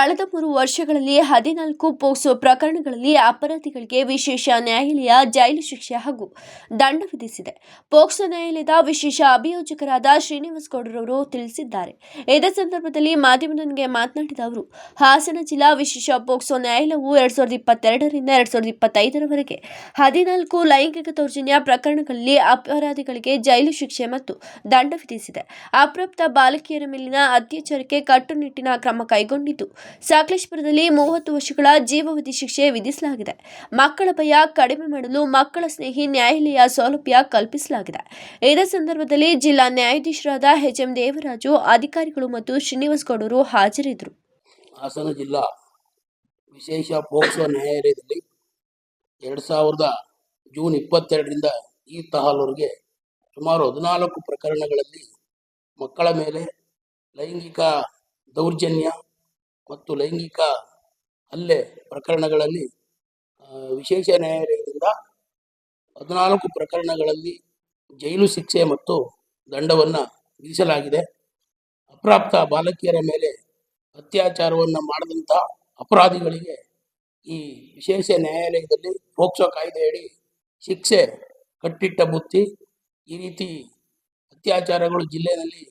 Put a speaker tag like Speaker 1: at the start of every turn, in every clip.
Speaker 1: ಕಳೆದ ಮೂರು ವರ್ಷಗಳಲ್ಲಿ ಹದಿನಾಲ್ಕು ಪೋಕ್ಸೋ ಪ್ರಕರಣಗಳಲ್ಲಿ ಅಪರಾಧಿಗಳಿಗೆ ವಿಶೇಷ ನ್ಯಾಯಾಲಯ ಜೈಲು ಶಿಕ್ಷೆ ಹಾಗೂ ದಂಡ ವಿಧಿಸಿದೆ. ಪೋಕ್ಸೋ ನ್ಯಾಯಾಲಯದ ವಿಶೇಷ ಅಭಿಯೋಜಕರಾದ ಶ್ರೀನಿವಾಸ್ ಗೌಡರವರು ತಿಳಿಸಿದ್ದಾರೆ. ಇದೇ ಸಂದರ್ಭದಲ್ಲಿ ಮಾಧ್ಯಮದೊಂದಿಗೆ ಮಾತನಾಡಿದ ಅವರು, ಹಾಸನ ಜಿಲ್ಲಾ ವಿಶೇಷ ಪೋಕ್ಸೋ ನ್ಯಾಯಾಲಯವು ಎರಡ್ ಸಾವಿರದ ಇಪ್ಪತ್ತೆರಡರಿಂದ ಎರಡ್ ಸಾವಿರದ ಇಪ್ಪತ್ತೈದರವರೆಗೆ ಹದಿನಾಲ್ಕು ಲೈಂಗಿಕ ದೌರ್ಜನ್ಯ ಪ್ರಕರಣಗಳಲ್ಲಿ ಅಪರಾಧಿಗಳಿಗೆ ಜೈಲು ಶಿಕ್ಷೆ ಮತ್ತು ದಂಡ ವಿಧಿಸಿದೆ. ಅಪ್ರಾಪ್ತ ಬಾಲಕಿಯರ ಮೇಲಿನ ಅತ್ಯಾಚಾರಕ್ಕೆ ಕಟ್ಟುನಿಟ್ಟಿನ ಕ್ರಮ ಕೈಗೊಂಡಿದ್ದು ಸಕಲೇಶ್ಪುರದಲ್ಲಿ ಮೂವತ್ತು ವರ್ಷಗಳ ಜೀವಾವಧಿ ಶಿಕ್ಷೆ ವಿಧಿಸಲಾಗಿದೆ. ಮಕ್ಕಳ ಭಯ ಕಡಿಮೆ ಮಾಡಲು ಮಕ್ಕಳ ಸ್ನೇಹಿ ನ್ಯಾಯಾಲಯ ಸೌಲಭ್ಯ ಕಲ್ಪಿಸಲಾಗಿದೆ. ಇದೇ ಸಂದರ್ಭದಲ್ಲಿ ಜಿಲ್ಲಾ ನ್ಯಾಯಾಧೀಶರಾದ ಎಚ್ ಎಂ ದೇವರಾಜು, ಅಧಿಕಾರಿಗಳು ಮತ್ತು ಶ್ರೀನಿವಾಸಗೌಡರು ಹಾಜರಿದ್ದರು.
Speaker 2: ಹಾಸನ ಜಿಲ್ಲಾ ವಿಶೇಷ ಪೋಕ್ಸೋ ನ್ಯಾಯಾಲಯದಲ್ಲಿ ಎರಡು ಸಾವಿರದ ಜೂನ್ ಇಪ್ಪತ್ತೆರಡರಿಂದ ಈ ತಹಾಲೂರಿಗೆ ಸುಮಾರು ಹದಿನಾಲ್ಕು ಪ್ರಕರಣಗಳಲ್ಲಿ ಮಕ್ಕಳ ಮೇಲೆ ಲೈಂಗಿಕ ದೌರ್ಜನ್ಯ ಮತ್ತು ಲೈಂಗಿಕ ಹಲ್ಲೆ ಪ್ರಕರಣಗಳಲ್ಲಿ ವಿಶೇಷ ನ್ಯಾಯಾಲಯದಿಂದ ಹದಿನಾಲ್ಕು ಪ್ರಕರಣಗಳಲ್ಲಿ ಜೈಲು ಶಿಕ್ಷೆ ಮತ್ತು ದಂಡವನ್ನು ವಿಧಿಸಲಾಗಿದೆ. ಅಪ್ರಾಪ್ತ ಬಾಲಕಿಯರ ಮೇಲೆ ಅತ್ಯಾಚಾರವನ್ನು ಮಾಡಿದಂಥ ಅಪರಾಧಿಗಳಿಗೆ ಈ ವಿಶೇಷ ನ್ಯಾಯಾಲಯದಲ್ಲಿ ಪೋಕ್ಸೋ ಕಾಯ್ದೆಯಡಿ ಶಿಕ್ಷೆ ಕಟ್ಟಿಟ್ಟ ಬುತ್ತಿ, ಈ ರೀತಿ ಅತ್ಯಾಚಾರಗಳು ಜಿಲ್ಲೆಯಲ್ಲಿ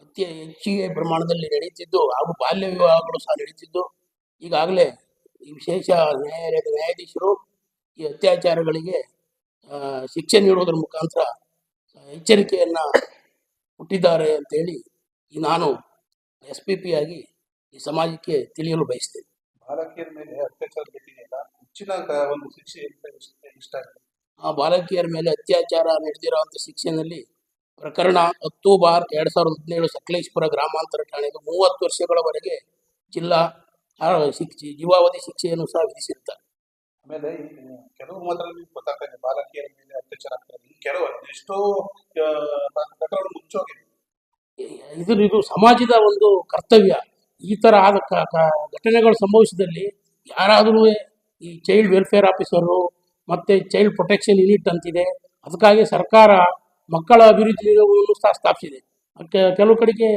Speaker 2: ಅತಿ ಹೆಚ್ಚಿಗೆ ಪ್ರಮಾಣದಲ್ಲಿ ನಡೀತಿದ್ದು ಹಾಗೂ ಬಾಲ್ಯ ವಿವಾಹಗಳು ಸಹ ನಡೀತಿದ್ದು ಈಗಾಗಲೇ ಈ ವಿಶೇಷ ನ್ಯಾಯಾಲಯದ ನ್ಯಾಯಾಧೀಶರು ಈ ಅತ್ಯಾಚಾರಗಳಿಗೆ ಶಿಕ್ಷೆ ನೀಡುವುದರ ಮುಖಾಂತರ ಎಚ್ಚರಿಕೆಯನ್ನು ಹುಟ್ಟಿದ್ದಾರೆ ಅಂತೇಳಿ ಈ ನಾನು ಎಸ್ ಪಿ ಪಿ ಆಗಿ ಈ ಸಮಾಜಕ್ಕೆ ತಿಳಿಯಲು ಬಯಸ್ತೇನೆ.
Speaker 3: ಬಾಲಕಿಯರ ಮೇಲೆ ಅತ್ಯಾಚಾರ ಹೆಚ್ಚಿನ ಒಂದು ಶಿಕ್ಷೆ ಇಷ್ಟ-
Speaker 2: ಆ ಬಾಲಕಿಯರ ಮೇಲೆ ಅತ್ಯಾಚಾರ ನಡೆದಿರುವಂಥ ಶಿಕ್ಷೆನಲ್ಲಿ ಪ್ರಕರಣ ಹತ್ತು ಬಾರ್ ಎರಡ್ ಸಾವಿರದ ಹದಿನೇಳು ಸಕಲೇಶ್ಪುರ ಗ್ರಾಮಾಂತರ ಠಾಣೆಗೆ ಮೂವತ್ತು ವರ್ಷಗಳವರೆಗೆ ಜಿಲ್ಲಾ ಶಿಕ್ಷೆ ಜೀವಾವಧಿ ಶಿಕ್ಷೆಯನ್ನು ಸಹ ವಿಧಿಸಿರ್ತಾರೆ
Speaker 3: ಆಮೇಲೆ ಕೆಲವು ಮಾತ್ರ ಗೊತ್ತಾಗ್ತದೆ ಗೊತ್ತಾಗ್ತಾ ಬಾಲಕಿಯರ ಮೇಲೆ ಅತ್ಯಾಚಾರ ಆಗ್ತದೆ. ಕೆಲವು ಎಷ್ಟೋ ಪ್ರಕರಣ ಮುಚ್ಚೋಗಿದೆ.
Speaker 2: ಇದು ಇದು ಸಮಾಜದ ಒಂದು ಕರ್ತವ್ಯ. ಈ ತರ ಆದ ಘಟನೆಗಳು ಸಂಭವಿಸಿದಲ್ಲಿ ಯಾರಾದರೂ ಈ ಚೈಲ್ಡ್ ವೆಲ್ಫೇರ್ ಆಫೀಸರು ಮತ್ತೆ ಚೈಲ್ಡ್ ಪ್ರೊಟೆಕ್ಷನ್ ಯೂನಿಟ್ ಅಂತಿದೆ. ಅದಕ್ಕಾಗಿ ಸರ್ಕಾರ ಮಕ್ಕಳ ಅಭಿವೃದ್ಧಿ ನಿಗಮವನ್ನು ಸಹ ಸ್ಥಾಪಿಸಿದೆ. ಕೆಲವು ಕಡೆಗೆ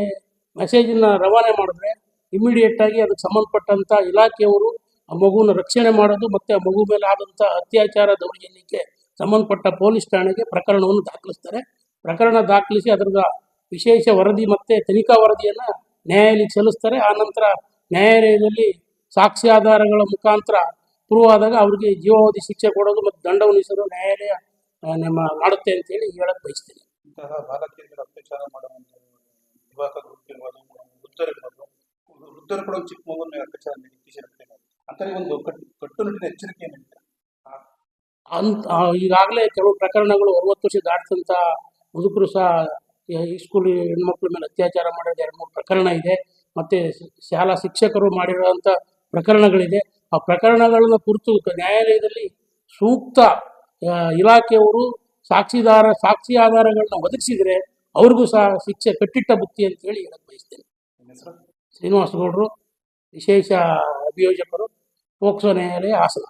Speaker 2: ಮೆಸೇಜನ್ನು ರವಾನೆ ಮಾಡಿದ್ರೆ ಇಮಿಡಿಯೇಟ್ ಆಗಿ ಅದಕ್ಕೆ ಸಂಬಂಧಪಟ್ಟಂಥ ಇಲಾಖೆಯವರು ಆ ಮಗುವನ್ನು ರಕ್ಷಣೆ ಮಾಡೋದು ಮತ್ತು ಆ ಮಗು ಮೇಲೆ ಆದಂಥ ಅತ್ಯಾಚಾರ ದೌರ್ಜನ್ಯಕ್ಕೆ ಸಂಬಂಧಪಟ್ಟ ಪೊಲೀಸ್ ಠಾಣೆಗೆ ಪ್ರಕರಣವನ್ನು ದಾಖಲಿಸ್ತಾರೆ. ಪ್ರಕರಣ ದಾಖಲಿಸಿ ಅದರದ ವಿಶೇಷ ವರದಿ ಮತ್ತು ತನಿಖಾ ವರದಿಯನ್ನು ನ್ಯಾಯಾಲಯಕ್ಕೆ ಸಲ್ಲಿಸ್ತಾರೆ. ಆ ನಂತರ ನ್ಯಾಯಾಲಯದಲ್ಲಿ ಸಾಕ್ಷ್ಯಾಧಾರಗಳ ಮುಖಾಂತರ ಪ್ರೂವ್ ಆದಾಗ ಅವರಿಗೆ ಜೀವಾವಧಿ ಶಿಕ್ಷೆ ಕೊಡೋದು ಮತ್ತು ದಂಡವನ್ನು ನ್ಯಾಯಾಲಯ ನಮ್ಮ ಮಾಡುತ್ತೆ ಅಂತೇಳಿ ಹೇಳಕ್ಕೆ ಬಯಸ್ತೀನಿ.
Speaker 3: ಇಂತಹ ಬಾಲಕಿಯರ ಅತ್ಯಾಚಾರ ಮಾಡುವ ಯುವಕ ವೃದ್ಧರಿರ್ಬೋದು ವೃದ್ಧರು ಕೂಡ ಚಿಕ್ಕ ಮಗುವಿನ ಅತ್ಯಾಚಾರ ಇತ್ತೀಚಿನ ದಿನಗಳಲ್ಲಿ. ಒಂದು ಕಟ್ಟು ಕಟ್ಟುನಿಟ್ಟಿನ ಎಚ್ಚರಿಕೆ
Speaker 2: ಅಂತ ಈಗಾಗಲೇ ಕೆಲವು ಪ್ರಕರಣಗಳು ಅರವತ್ತು ವರ್ಷ ದಾಟಿದಂಥ ಮುದುಕರು ಸಹ ಸ್ಕೂಲ್ ಹೆಣ್ಮಕ್ಳ ಮೇಲೆ ಅತ್ಯಾಚಾರ ಮಾಡಿದ ಎರಡು ಮೂರು ಪ್ರಕರಣ ಇದೆ. ಮತ್ತು ಶಾಲಾ ಶಿಕ್ಷಕರು ಮಾಡಿರುವಂಥ ಪ್ರಕರಣಗಳಿದೆ. ಆ ಪ್ರಕರಣಗಳನ್ನು ಕುರಿತು ನ್ಯಾಯಾಲಯದಲ್ಲಿ ಸೂಕ್ತ ಇಲಾಖೆಯವರು ಸಾಕ್ಷಿದಾರ ಸಾಕ್ಷಿ ಆಧಾರಗಳನ್ನ ಒದಗಿಸಿದರೆ ಅವ್ರಿಗೂ ಸಹ ಶಿಕ್ಷೆ ಕಟ್ಟಿಟ್ಟ ಬುತ್ತಿ ಅಂತ ಹೇಳಿ
Speaker 3: ಹೇಳಕ್ ಬಯಸ್ತೇನೆ.
Speaker 2: ಶ್ರೀನಿವಾಸ ಗೌಡರು ವಿಶೇಷ ಅಭಿಯೋಜಕರು ಪೋಕ್ಸೋ ನ್ಯಾಯಾಲಯ ಹಾಸನ.